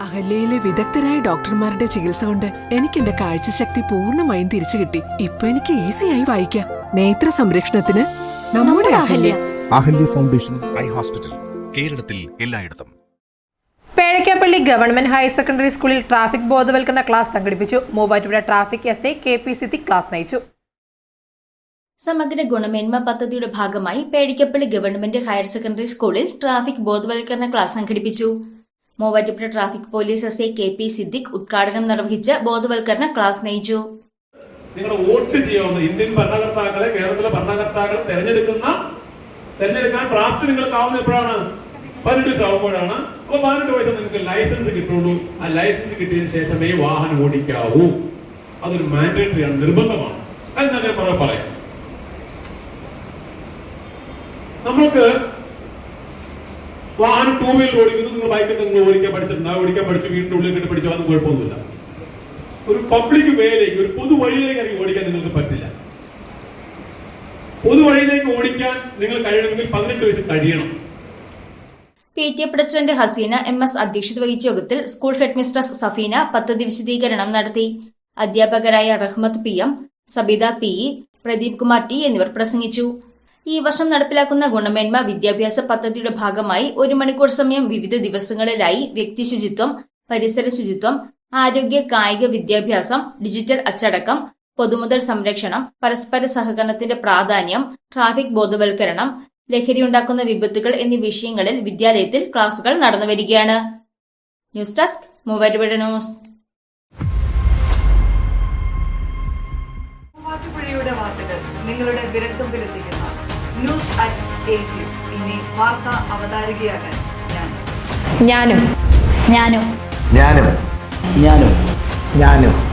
അഹല്യയിലെ വിദഗ്ധരായ ഡോക്ടർമാരുടെ ചികിത്സ കൊണ്ട് എനിക്ക് എന്റെ കാഴ്ചശക്തി പൂർണമായും തിരിച്ചു കിട്ടി. ഇപ്പൊ എനിക്ക് ഈസിയായി വായിക്കാം. നേത്ര സംരക്ഷണത്തിന് നമ്മുടെ Ahalya. Ahalya. Foundation eye hospital കേരളത്തിൽ എല്ലായിടത്തും. പേഴക്കാപ്പള്ളി ഗവൺമെന്റ് ഹയർ സെക്കൻഡറി സ്കൂളിൽ ട്രാഫിക് ബോധവൽക്കരണ ക്ലാസ് സംഘടിപ്പിച്ചു. Muvattupuzha traffic S A K P Siddique class നയിച്ചു. സമഗ്ര ഗുണമേന്മ പദ്ധതിയുടെ ഭാഗമായി പേടിക്കപ്പള്ളി ഗവൺമെന്റ് ഹയർ സെക്കൻഡറി സ്കൂളിൽ ട്രാഫിക് ബോധവൽക്കരണ ക്ലാസ് സംഘടിപ്പിച്ചു. Muvattupuzha traffic police S I K P Siddique ഉദ്ഘാടനം നിർവഹിച്ച് ബോധവൽക്കരണ ക്ലാസ് നയിച്ചു. നിങ്ങൾ വോട്ട് ചെയ്യാവുന്ന ഇന്ത്യൻ ഭരണകർത്താക്കളെ കേരളത്തിലെ ഭരണകർത്താക്കളെ തെരഞ്ഞെടുക്കുന്ന തെരഞ്ഞെടുക്കാൻ പ്രാപ്തി നിങ്ങൾക്കാവുന്ന എപ്പോഴാണ്? പതിനെട്ട് വയസ്സാവുമ്പോഴാണ് അപ്പൊ പതിനെട്ട് വയസ്സ് നിങ്ങൾക്ക് ലൈസൻസ് കിട്ടുള്ളൂ. ആ ലൈസൻസ് കിട്ടിയതിന് ശേഷമേ വാഹനം ഓടിക്കാവൂ. അതൊരു മാൻഡേറ്ററി ആണ് നിർബന്ധമാണ്. അത് ഞാൻ കുറെ പറയാം. നമ്മൾക്ക് വാഹനം ടൂ വീലർ ഓടിക്കുന്നു നിങ്ങൾ ബൈക്കിൽ നിങ്ങൾ ഓടിക്കാൻ പഠിച്ചിട്ടുണ്ട് ഓടിക്കാൻ പഠിച്ച് വീടിന്റെ ഉള്ളിൽ കിട്ടി പഠിച്ചാൽ അതൊന്നും കുഴപ്പമൊന്നുമില്ല. ഒരു പബ്ലിക് വേയിലേക്ക് ഒരു പൊതു വഴിയിലേക്ക് ഇറങ്ങി ഓടിക്കാൻ നിങ്ങൾക്ക് പറ്റില്ല. പൊതുവഴിയിലേക്ക് ഓടിക്കാൻ നിങ്ങൾ കഴിയണമെങ്കിൽ പതിനെട്ട് വയസ്സ് കഴിയണം. P T A president Haseena M S അധ്യക്ഷത വഹിച്ച യോഗത്തിൽ സ്കൂൾ ഹെഡ്മിസ്ട്രസ് സഫീന പദ്ധതി വിശദീകരണം നടത്തി. അധ്യാപകരായ Rahmath P M Sabitha P E Pradeep Kumar T എന്നിവർ പ്രസംഗിച്ചു. ഈ വർഷം നടപ്പിലാക്കുന്ന ഗുണമേന്മ വിദ്യാഭ്യാസ പദ്ധതിയുടെ ഭാഗമായി ഒരു മണിക്കൂർ സമയം വിവിധ ദിവസങ്ങളിലായി വ്യക്തി ശുചിത്വം പരിസര ശുചിത്വം ആരോഗ്യ കായിക വിദ്യാഭ്യാസം ഡിജിറ്റൽ അച്ചടക്കം പൊതുമുതൽ സംരക്ഷണം പരസ്പര സഹകരണത്തിന്റെ പ്രാധാന്യം ട്രാഫിക് ബോധവൽക്കരണം ലഹരിയുണ്ടാക്കുന്ന വിപത്തുകൾ എന്നീ വിഷയങ്ങളിൽ വിദ്യാലയത്തിൽ ക്ലാസുകൾ നടന്നുവരികയാണ് ന്യൂസ് ഡെസ്ക് മൂവാറ്റുപുഴ ന്യൂസ്. വാർത്തകൾ നിങ്ങളുടെ വിരൽത്തുമ്പിലെത്തിക്കുന്ന. News at eight. ഇനി വാർത്ത അവതാരികയാകാൻ ഞാൻ. ഞാനും. ഞാനും. ഞാനും. ഞാനും. ഞാനും.